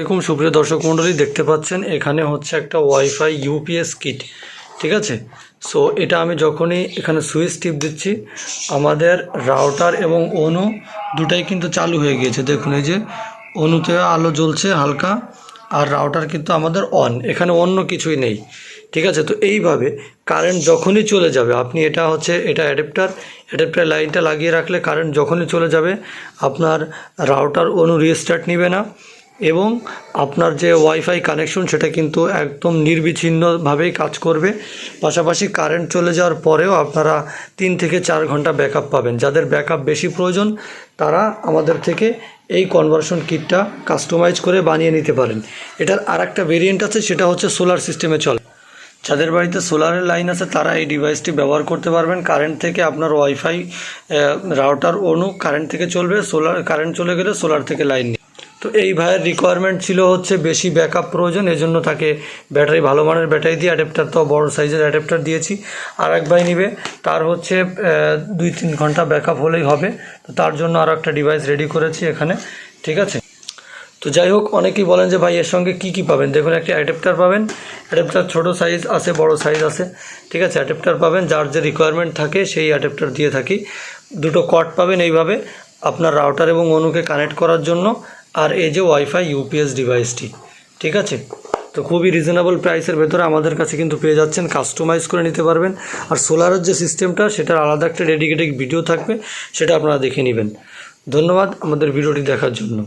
এরকম সুপ্রিয় দর্শক মণ্ডলী, দেখতে পাচ্ছেন, এখানে হচ্ছে একটা ওয়াইফাই ইউপিএস কিট ঠিক আছে? সো এটা আমি যখনই এখানে সুইচ টিপ দিচ্ছি, আমাদের রাউটার এবং অনু দুটাই কিন্তু চালু হয়ে গিয়েছে। দেখুন, এই যে অনুতে আলো জ্বলছে হালকা, আর রাউটার কিন্তু আমাদের অন এখানে অন্য কিছুই নেই, ঠিক আছে? তো এইভাবে কারেন্ট যখনই চলে যাবে, আপনি এটা হচ্ছে, এটা অ্যাডাপ্টার অ্যাডাপ্টার লাইনটা লাগিয়ে রাখলে কারেন্ট যখনই চলে যাবে, আপনার রাউটার অনু রিস্টার্ট নেবে না। এবং আপনার যে ওয়াইফাই কানেকশন সেটা কিন্তু একদম নির্বিচ্ছিন্নভাবেই কাজ করবে। পাশাপাশি কারেন্ট চলে যাওয়ার পরেও আপনারা তিন থেকে চার ঘণ্টা ব্যাকআপ পাবেন। যাদের ব্যাকআপ বেশি প্রয়োজন, তারা আমাদের থেকে এই কনভার্সন কিটটা কাস্টমাইজ করে বানিয়ে নিতে পারেন। এটার আর একটা ভেরিয়েন্ট আছে, সেটা হচ্ছে সোলার সিস্টেমে চলে। যাদের বাড়িতে সোলারের লাইন আছে, তারা এই ডিভাইসটি ব্যবহার করতে পারবেন। কারেন্ট থেকে আপনার ওয়াইফাই রাউটার অনু কারেন্ট থেকে চলবে। সোলার কারেন্ট চলে গেলে সোলার থেকে লাইন তো এই ভাইয়ের রিকোয়ারমেন্ট ছিল হচ্ছে বেশি ব্যাকআপ প্রয়োজন, এজন্য তাকে ব্যাটারি ভালো মানের ব্যাটারি দিয়ে অ্যাডাপ্টার তো বড় সাইজের অ্যাডাপ্টার দিয়েছি। আর এক ভাই নিবে, তার হচ্ছে দুই তিন ঘণ্টা ব্যাকআপ হলেই হবে। তো তার জন্য আরও একটা ডিভাইস রেডি করেছি এখানে, ঠিক আছে? তো যাই হোক, অনেকেই বলেন যে ভাই এর সঙ্গে কী কী পাবেন? দেখুন, একটা অ্যাডাপ্টার পাবেন। অ্যাডাপ্টার ছোটো সাইজ আছে, বড় সাইজ আছে, ঠিক আছে? অ্যাডাপ্টার পাবেন, যার যে রিকোয়ারমেন্ট থাকে সেই অ্যাডাপ্টার দিয়ে থাকি। দুটো কট পাবেন এইভাবে, আপনার রাউটার এবং অনুকে কানেক্ট করার জন্য। আর এই যে ওয়াইফাই ইউপিএস ডিভাইসটি ঠিক আছে? তো খুবই রিজনেবল প্রাইসের ভেতরে আমাদের কাছে কিন্তু পেয়ে যাচ্ছেন কাস্টমাইজ করে নিতে পারবেন। আর সোলারের যে সিস্টেমটা সেটার আলাদা একটা ডেডিকেটেড ভিডিও থাকবে, সেটা আপনারা দেখে নেবেন। ধন্যবাদ আমাদের ভিডিওটি দেখার জন্য।